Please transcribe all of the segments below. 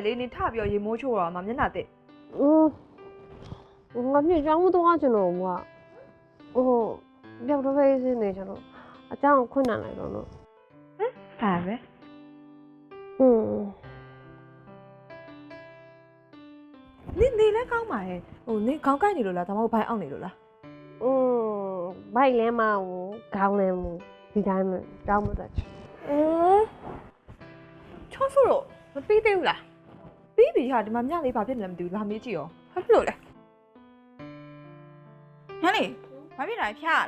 ညလေးဟိုចောင်းသားမယ်လေးနေထပြီးတော့ရေမိုးချိုးတော့မှမျက်နှာတက် อืมငါမြေကျောင်းမသွားချင်တော့ဘူးကဟိုပြောက်တော့ပဲစင်းနေချင်တော့အเจ้าခွင့်နိုင်လိုက်တော့လို့ ဟာပဲ อืม နေနေလဲကောင်းပါရဲ့ဟိုနေခေါင်းကိုက်နေလို့လားဒါမှမဟုတ်ဘိုင်းအောင်နေလို့လား อืมဘိုက်လဲမအောင်ခေါင်းလဲမဒီတိုင်းမကျောင်းမသွားချင် အင်းချောဆူတော့မပြီးသေးဘူးလား ပြီးပြီဟာဒီမှာညလေးဘာဖြစ်နေလဲမသိဘူးလာမေးကြည့်ရောဘာဖြစ်လို့လဲညလေးဘာဖြစ်တာလဲဖျား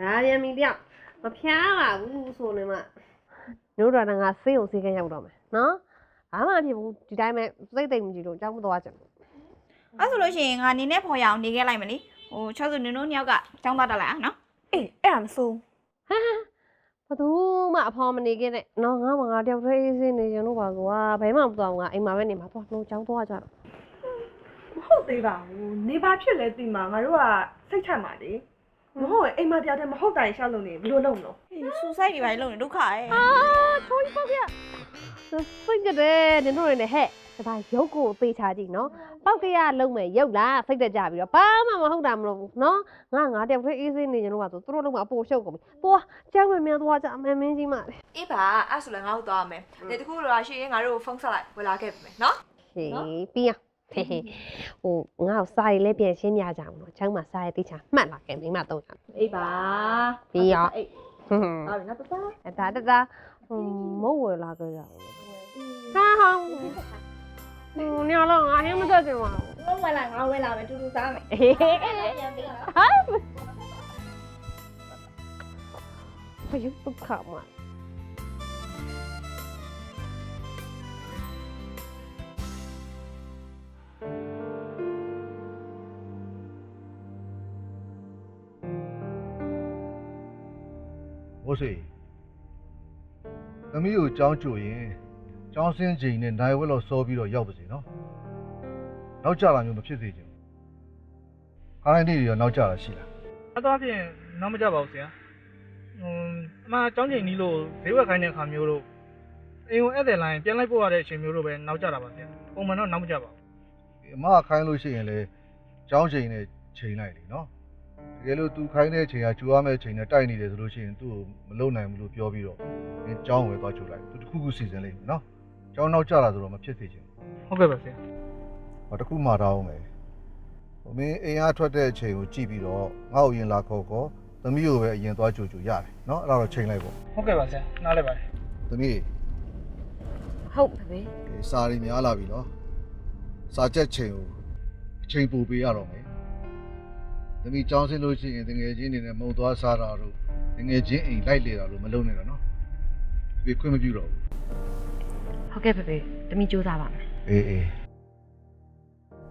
လားဒါပြန်ပြီပြောက်မဖျားပါဘူးဆိုနေမှတို့တော့ငါစေးုံစေးခန်းရောက်တော့မယ်နော်ဘာမှမဖြစ်ဘူးဒီတိုင်းပဲစိတ်သိမ့်မကြည့်လို့ကျောင်းမသွားချင်ဘူးအဲ့ဆိုလို့ရှိရင်ငါနေနဲ့ဖော်ရအောင်နေခဲ့လိုက်မလေဟို6စုနင်တို့နှစ်ယောက်ကចောင်းသားတက်လိုက်အောင်နော်အေးအဲ့ဒါမစိုးဟာ ဘသူမှအဖော်မနေခဲ့နဲ့နော်ငါမငါတယောက်တည်းအေးစင်းနေရင်တော့ပါကွာဘယ်မှမသွားဘူးငါအိမ်မှာပဲနေမှာသွားလို့ကျောင်းသွားကြတော့မဟုတ်သေးပါဘူးနေဘာဖြစ်လဲသိမှာငါတို့ကစိတ်ချမှာလေမဟုတ်ရင်အိမ်မတရားတယ်မဟုတ်တာရှောက်လို့နေဘယ်လိုလုပ်မလို့ဟေးဆူဆိုက်တွေပါလေလုံးနေဒုက္ခရဲ့အာချိုးကြီးပေါ့ဗျစိတ်ကြတယ်နင်တို့တွေနဲ့ဟဲ့ ဒါရုပ်ကိုသေချာကြည့်နော်ပောက်ကရလုံးမယ်ရုပ်လားစိတ်တက်ကြပြီးတော့ဘာမှမဟုတ်တာမလို့ဘူးနော်ငါငါတယောက်တည်းအေးစင်းနေရင်တော့ပါဆိုသူတို့လုံးမအပိုရှုပ်ကုန်ပြီသွားကျောင်းမမြန်သွားကြအမမင်းကြီးမလေးအေးပါအဲ့ဆိုလည်းငါတို့သွားရမယ်ဒီတခုတော့ရှိရင်ငါတို့ဖုန်းဆက်လိုက်ဝယ်လာခဲ့ပြီမယ်နော်ဟေးပြီးအောင်ဟေးဟေးဟိုငါ့ကိုစာရီလည်းပြန်ရှင်းပြကြအောင်နော်ကျောင်းမှာစာရီတိချာမှတ်လာခဲ့မိမတော့ရအေးပါပြီးရောအေးဟွန်းပါပြီနော်တသားအဒါတဒါဟိုမဟုတ်ဝယ်လာကြရအောင်ဟာဟာဟိုညလုံးငါ ဟင်းမတက်ကြပါဘူးငါဝယ်လာငါဝယ်လာမယ်တူတူစားမယ်ဟေးပြန်ပြီးတော့ဟာဘယ်ဒုက္ခမှာဘိုးစေသမီး ကိုကြောင်းကြိုရင်ကြောင်းစင်းချိန်နဲ့နိုင်ဝက်လောက်စောပြီးတော့ရောက်ပါစေနော်နောက်ကြလာမျိုးမဖြစ်စေချင်ဘူးခါတိုင်းနေ့တွေတော့နောက်ကြတာရှိလားအသားဖြင့်နောက်မကြပါဘူးဆရာဟိုအမှအကြောင်းချိန်နီးလို့ဈေးဝယ်ခိုင်းတဲ့ခါမျိုးလို့အိမ်ကိုဧည့်သည်လိုင်းပြန်လိုက်ပို့ရတဲ့အချိန်မျိုးလို့ပဲနောက်ကြတာပါဆရာပုံမှန်တော့နောက်မကြပါဘူးဒီအမကခိုင်းလို့ရှိရင်လေကြောင်းချိန်နဲ့ချိန်လိုက်လေနော်တကယ်လို့ तू ခိုင်းတဲ့အချိန်ကကြိုရမယ့်အချိန်နဲ့တိုက်နေတယ်ဆိုလို့ရှိရင်သူ့ကိုမလုံနိုင်ဘူးလို့ပြောပြီးတော့ဒီကြောင်းဝယ်သွားကြိုလိုက်သူတစ်ခုခုစီစဉ်လိုက်နော် ကြောင်းနောက်ကြလာဆိုတော့မဖြစ်စေချင်ဘူးဟုတ်ကဲ့ပါဆရာဟောတစ်ခုမှတောင်းမယ်ဟိုမင်းအိမ်အားထွက်တဲ့အချိန်ကိုကြည့်ပြီးတော့ငါ့ကိုအရင်လာခေါ်ခေါ်သမီးကိုပဲအရင်သွားကြိုကြိုရတယ်နော်အဲ့ဒါတော့ချိန်လိုက်ပေါ့ဟုတ်ကဲ့ပါဆရာနားလဲပါတယ်သမီးဟုတ်ပါပဲဒီစာရီများလာပြီနော်စာချက်ချိန်ကိုအချိန်ပိုပေးရတော့မယ်သမီးကြောင်းစင်းလို့ရှိရင်တငယ်ချင်းတွေနဲ့မုံသွားစားတာတို့တငယ်ချင်းအိမ်လိုက်လေတာလို့မလုပ်နဲ့တော့နော်ဒီခွင့်မပြုတော့ဘူး ဟုတ်ကဲ့ဖေဖေတမီစူးစားပါမယ်အေးအေး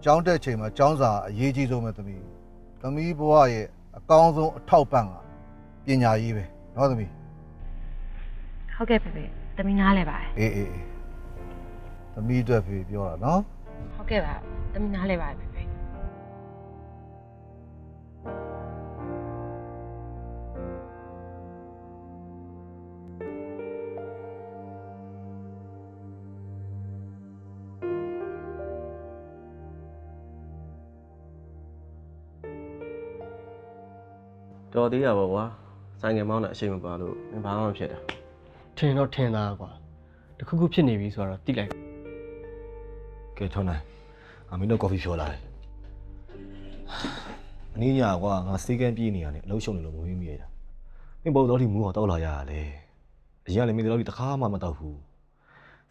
ကျောင်းတက်ချိန်မှာကျောင်းစာအရေးကြီးဆုံးပဲသမီးသမီးဘဝရဲ့အကောင်းဆုံးအထောက်ပံ့ကပညာရေးပဲနော်သမီးဟုတ်ကဲ့ဖေဖေတမီနားလဲပါတယ်အေးအေးအေးသမီးအတွက်ဖေပြောတာနော်ဟုတ်ကဲ့ပါတမီနားလဲပါတယ် တော်သေးရပါကွာဆိုင်ငယ်မောင်းတာအရှိန်မပါလို့မင်းဘာမှမဖြစ်တာထင်တော့ထင်သားကွာတခုခုဖြစ်နေပြီဆိုတော့တိလိုက်ကဲထွန်းနိုင်အမင်းတို့ကော်ဖီဖြော်လာတယ်အနည်းညာကွာငါစေးကန်းပြေးနေရတယ်အလုံးရှုံနေလို့မမင်းမိရတာမင်းဘုံတော်ဒီမူးတော့တောက်လာရရလေအရင်ကလည်းမင်းတို့ဒီတစ်ခါမှမတောက်ဘူး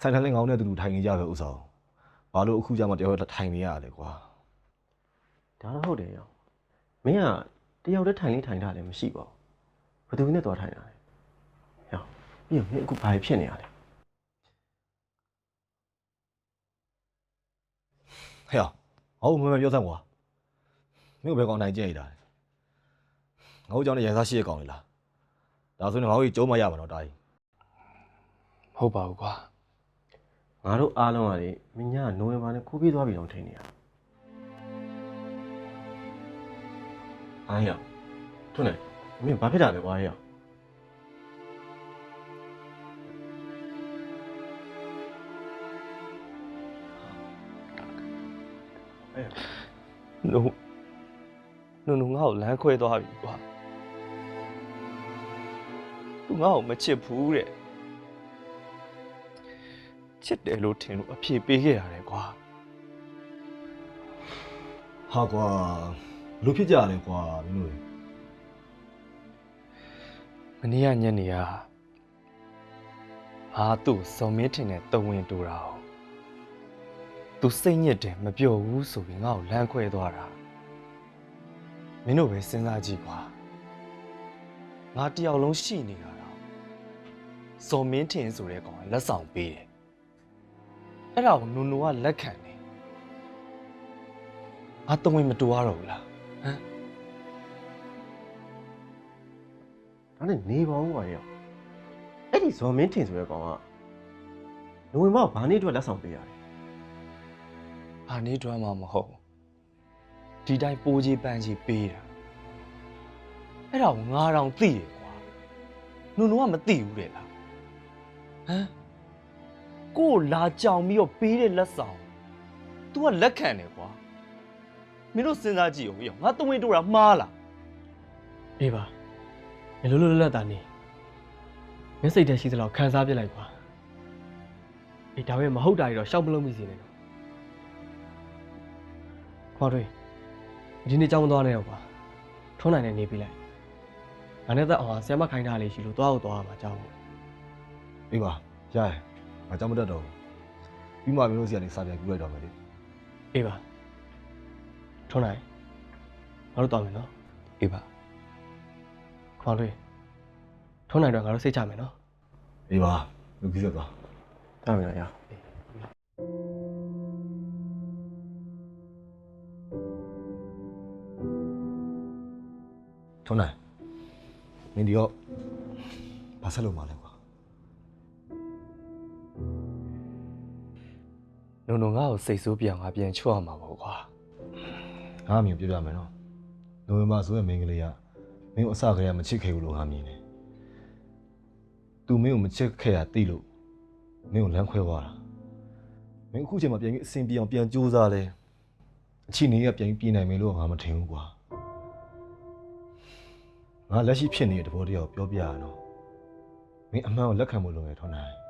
ဆိုင်ထိုင်လည်းငောင်းနဲ့တူတူထိုင်နေကြပဲဥဆောင်ဘာလို့အခုကျမှတယောက်တစ်ထိုင်နေရလဲကွာဒါတော့ဟုတ်တယ်ရောမင်းက တယောက်တည်းထိုင်လေးထိုင်တာလည်းမရှိပါဘူးဘယ်သူနဲ့သွားထိုင်တာလဲရောပြီးတော့မင်းအခုဘာဖြစ်နေရလဲဟဲ့ဟုတ်မမပြောစမ်းကွာမင်းတို့ဘယ်ကောင်နိုင်ကြရတာလဲငါတို့ကြောင့်လည်းရန်စားရှိရကောင်လေလားဒါဆိုရင်ငါတို့ကြီးကျုံးမရမှာတော့တာကြီးဟုတ်ပါဘူးကွာငါတို့အားလုံးကလေမင်းကနိုဝင်ဘာနဲ့ခိုးပြေးသွားပြီတော့ထင်နေရ အားရထွန်းနေမင်းဘာဖြစ်တာလဲကွာအားရအေးနုနုနုငါ့ကိုလမ်းခွဲသွားပြီကွာသူငါ့ကိုမချစ်ဘူးတဲ့ချစ်တယ်လို့ထင်လို့အဖြေပေးခဲ့ရတယ်ကွာဟာကွာ ဘလို့ဖြစ်ကြလဲကွာမင်းတို့မနေ့ကညနေကအာသူ့စုံမင်းထင်တဲ့တဝင်တူတာ哦သူစိတ်ညစ်တယ်မပြောဘူးဆိုပြီးငါ့ကိုလမ်းခွဲသွားတာမင်းတို့ပဲစဉ်းစားကြည့်ကွာငါတယောက်လုံးရှိနေတာတော့စုံမင်းထင်ဆိုတဲ့ကောင်ကလက်ဆောင်ပေးတယ်အဲ့ဒါကိုနုံနုံကလက်ခံတယ်ငါတဝင်မတူရတော့ဘူးလား ဟမ်ဒါနဲ့နေပါဦးပါရောအဲ့ဒီဇော်မင်းထင်ဆိုတဲ့ကောင်ကနိုဝင်ဘာဘာနေ့အတွက်လက်ဆောင်ပေးရတယ်။ဟာနေတွမ်းမှာမဟုတ်ဘူး။ဒီတိုင်းပိုးကြီးပန်းကြီးပေးတာ။အဲ့ဒါကိုငါတောင်သိတယ်ကွာ။နုံနုံကမသိဘူးတဲ့လား။ဟမ်။ကို့ကိုလာကြောင်ပြီးတော့ပေးတဲ့လက်ဆောင်။ तू ကလက်ခံတယ်ကွာ။ မင်းတို့စဉ်းစားကြည့်အောင်ရောငါတဝင်းတို့တာမှားလားအေးပါမင်းလိုလိုလတ်လတ်တာနေမင်းစိတ်ထဲရှိသလောက်ခံစားပြစ်လိုက်ကွာအေးဒါပေမဲ့မဟုတ်တာတွေတော့ရှောက်မလုံးမိစေနဲ့တော့ခေါ်တွေဒီနေ့ကြောင်းမသွားနဲ့တော့ကွာထုံးနိုင်နေနေပြီလိုက်ငါနဲ့သက်အောင်ဟာဆရာမခိုင်းထားလေးရှိလို့သွားအောင်သွားရမှာကြောင်းအေးပါရရငါကြောက်မတတ်တော့ဘူးပြီးမှမင်းတို့စီကနေစာပြန်ပြလိုက်တော့မယ်လေအေးပါ ထုံးနိုင်ငါတို့သွားမယ်နော်။အေးပါခေါ်တွေထုံးနိုင်တော့ငါတို့စိတ်ချမယ်နော်အေးပါလူကြီးဆက်သွားတားပြီလားရောထုံးနိုင်မင်းဒီတော့ဘာဆက်လို့မလဲကွာ။နုံနုံငါ့ကိုစိတ်ဆိုးပြောင်ငါပြန်ချွတ်ရမှာပေါ့ကွာ ငါအမြင်ပြပြမယ်နော်နိုဝင်ဘာဆိုရဲ့မင်းကလေးကမင်းကိုအစကတည်းကမချစ်ခဲ့ဘူးလို့ငါမြင်တယ်သူမင်းကိုမချစ်ခဲ့ရသိလို့မင်းကိုလမ်းခွဲသွားတာမင်းအခုချိန်မှာပြန်ပြီးအဆင်ပြေအောင်ပြန်ကြိုးစားလဲအချိန်ကြီးကပြန်ပြီးပြည်နိုင်မယ်လို့ငါမထင်ဘူးကွာငါလက်ရှိဖြစ်နေတဲ့သဘောတရားကိုပြောပြရအောင်မင်းအမှန်ကိုလက်ခံဖို့လိုမယ်ထွန်းနိုင်။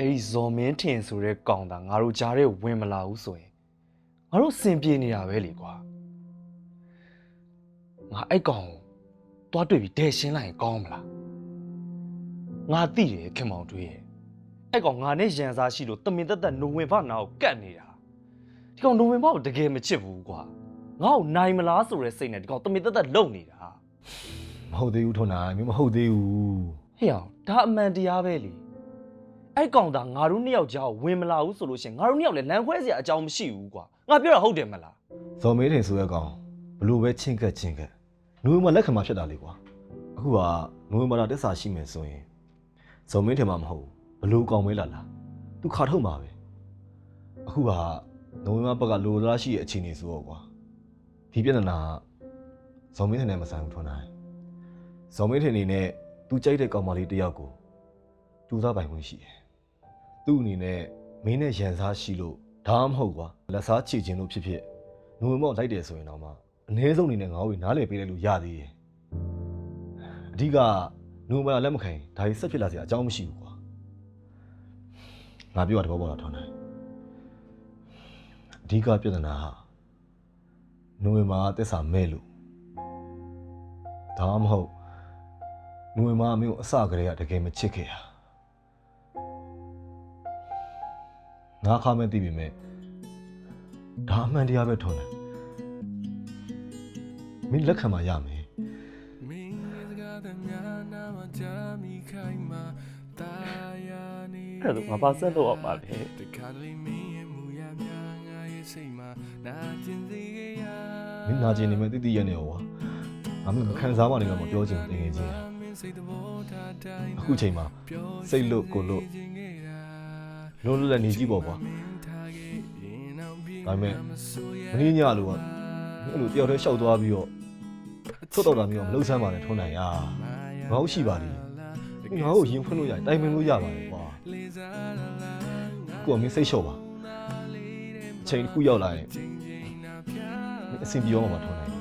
အဲ့ဒီဇော်မင်းထင်ဆိုတဲ့ကောင်တာငါတို့ကြားထဲဝင်မလာဘူးဆိုရင်ငါတို့စင်ပြေနေတာပဲလေကွာ။ငါအဲ့ကောင်ကိုတွားတွေ့ပြီးဒဲရှင်းလိုက်ရင်ကောင်းမလား။ငါသိတယ်ခင်မောင်တွေးရဲ့။အဲ့ကောင်ငါနဲ့ရန်စားရှိလို့တမင်သက်သက်နိုဝင်ဘာနာကိုကတ်နေတာ။ဒီကောင်နိုဝင်ဘာကိုတကယ်မချစ်ဘူးကွာ။ငါ့ကိုနိုင်မလားဆိုတဲ့စိတ်နဲ့ဒီကောင်တမင်သက်သက်လုံနေတာမဟုတ်သေးဘူးထွန်းနိုင်မင်းမဟုတ်သေးဘူး။ဟေ့အောင်ဒါအမှန်တရားပဲလေ။ အဲ့ကောင်သာငါတို့နှစ်ယောက်ကြားကိုဝင်မလာဘူးဆိုလို့ရှရင်ငါတို့နှစ်ယောက်လည်းလမ်းခွဲစရာအကြောင်းမရှိဘူးကွာ။ငါပြောတာဟုတ်တယ်မလားဇော်မေးထင်ဆိုတဲ့ကောင်ဘလို့ပဲချင်းကက်ချင်းကက်နိုဝင်ဘာလက်ခံမှာဖြစ်တာလေကွာအခုကနိုဝင်ဘာတာတက်စာရှိမယ်ဆိုရင်ဇော်မေးထင်မှာမဟုတ်ဘူးဘလို့ကောင်မဲလာလားသူခါထုတ်မှာပဲအခုကနိုဝင်ဘာဘက်ကလိုလားရှိရဲ့အခြေအနေဆိုတော့ကွာဒီပြဿနာကဇော်မေးထင်နဲ့မဆိုင်ဘူးထွန်းနိုင်ဇော်မေးထင်အနေနဲ့သူကြိုက်တဲ့ကောင်မလေးတစ်ယောက်ကိုတူစားပိုင်ခွင့်ရှိတယ် သူ့အနေနဲ့မင်းနဲ့ရန်စားရှိလို့ဒါမှမဟုတ်ကွာလက်စားချေခြင်းလို့ဖြစ်ဖြစ်နိုဝင်ဘာကိုလိုက်တယ်ဆိုရင်တော့မှအနည်းဆုံးအနေနဲ့ငါ့ကိုနားလည်ပေးလိုက်လို့ရသေးတယ်အဓိကနိုဝင်ဘာလက်မခံရင်ဒါကြီးဆက်ဖြစ်လာစရာအကြောင်းမရှိဘူးကွာငါပြောတာတဘောပေါက်တာထောင်းတယ်အဓိကပြဿနာဟာနိုဝင်ဘာကတက်စာမဲ့လို့ဒါမှမဟုတ်နိုဝင်ဘာကမင်းကိုအစကတည်းကတကယ်မချစ်ခဲ့တာ ငါခါမဲ့သိပြီမဲ့ဒါအမှန်တရားပဲထုံးတယ်မင်းလက်ခံမှရမယ်မင်းရဲ့စကားသမျှနာမကြမိခိုင်မှာတာယာနေ။အဲ့ဒါဆိုငါပါဆက်လို့အောင်ပါလေတခါတလေမင်းရဲ့မူရများငါရဲ့စိတ်မှာနာကျင်စေခဲ့ရမင်းနာကျင်နေမယ်တိတိရဲ့နေရောကွာငါမင်းမခံစားမှလည်းမပြောချင်ဘူးတကယ်ချင်းမင်းစိတ်တဘောထားတိုင်းအခုချိန်မှာစိတ်လို့ကိုလို့ခြင်းခဲ့တာ လုံးလုံးလည်းနေကြည့်ပေါ့ကွာမင်းထားခဲ့ရင်အောင်ပြေဒါပေမဲ့မဆိုရမင်းညလို့ကမင်းအဲ့လိုတယောက်တည်းရှောက်သွားပြီးတော့သွတ်တော့တာမျိုးမလှုပ်ဆန်းပါနဲ့ထုံးနိုင်ရငါ့ကိုရှိပါလိမင်းငါ့ကိုရင်ဖွင့်လို့ရတယ်တိုင်ပင်လို့ရပါတယ်ကွာလေးစားလာလားငါကိုကမင်းစိတ်လျှော့ပါချိန်တစ်ခုရောက်လာရင်အဆင်ပြေအောင်မထွန်းနိုင်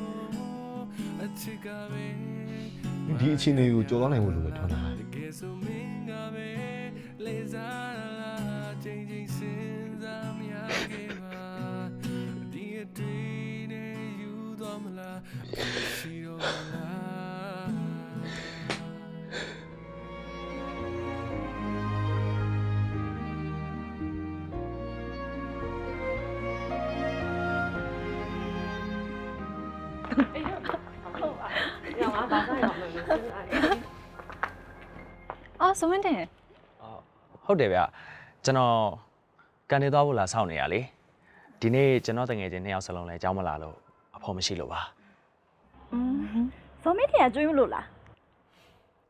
ဘူးဒီအချိန်တွေကိုကြော်သွားနိုင်ဖို့လိုပဲထွန်း တာအော်စဝင်းတင် ဟုတ်တယ်ဗျ ကျွန်တော်ကန်နေသွားဖို့လာစောင့်နေရလေဒီနေ့ကျွန်တော်တငယ်ချင်းနှစ်ယောက်စလုံးလဲကြောင်းမလာလို့အဖေမရှိလို့ပါอืมစဝင်းတင်ကကျွေးမလို့လား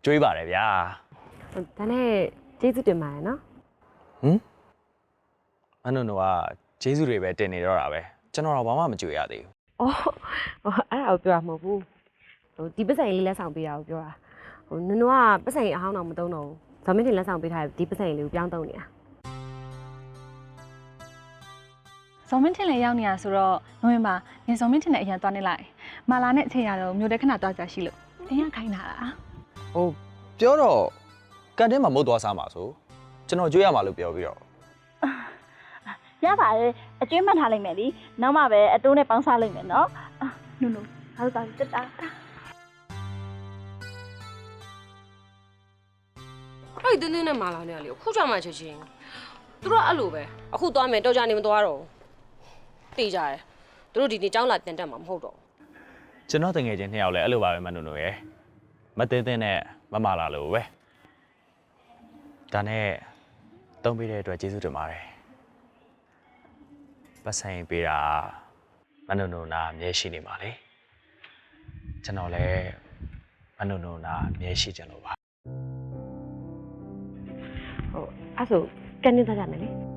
ကြွေးပါတယ်ဗျာဒါနဲ့ကျေးဇူးတင်ပါတယ်နော်ဟမ်မနုံတို့ကဂျေစုတွေပဲတင်နေတော့တာပဲကျွန်တော်တော့ဘာမှမကြွေရသေးဘူးအော်ဟိုအဲ့ဒါကိုပြောတာမဟုတ်ဘူးဟိုဒီပတ်စံလေးလက်ဆောင်ပေးတာကိုပြောတာဟိုနင်တို့ကပတ်စံအဟောင်းတော့မသုံးတော့ဘူးဇော်မင်းတင်လက်ဆောင်ပေးထားတဲ့ဒီပတ်စံလေးကိုပြောင်းသုံးနေတာ ဇော်မင်းထင်လည်းရောက်နေရဆိုတော့နိုဝင်ဘာနေဇော်မင်းထင်နဲ့အရင်သွားနေလိုက်မာလာနဲ့အချိန်ရတော့မြို့တဲ့ခဏသွားကြရှိလို့အရင်ခိုင်းတာလားဟိုပြောတော့ကန်တင်းမှာမုတ်သွားစားမှာဆိုကျွန်တော်ကြွေးရမှာလို့ပြောပြီးတော့ရပါတယ်အကျွေးမှတ်ထားလိုက်မယ်လीနောက်မှပဲအတိုးနဲ့ပေါင်းစားလိုက်မယ်နော်နုနုဟုတ်ပါတက်တာအဲ့ဒီတင်းတင်းနဲ့မာလာနဲ့ကလေခုချမှချက်ချင်းသူတို့အဲ့လိုပဲအခုသွားမယ်တော့ကြနေမသွားတော့ဘူး တေးကြတယ်သူတို့ဒီနေ့ကြောင်းလာပြန်တက်မှာမဟုတ်တော့ဘူးကျွန်တော်တငယ်ချင်းနှစ်ယောက်လဲအဲ့လိုပါပဲမနုံတို့ရယ်မတင်းတင်းနဲ့မမလာလို့ပဲဒါနဲ့တုံးပေးတဲ့အတွက်ကျေးဇူးတင်ပါတယ်ပတ်ဆိုင်ပေးတာမနုံတို့နာအမြဲရှိနေပါလေကျွန်တော်လည်းမနုံတို့နာအမြဲရှိကြလို့ပါဟုတ်အဲ့ဆိုကန်နေသွားကြမယ်လေ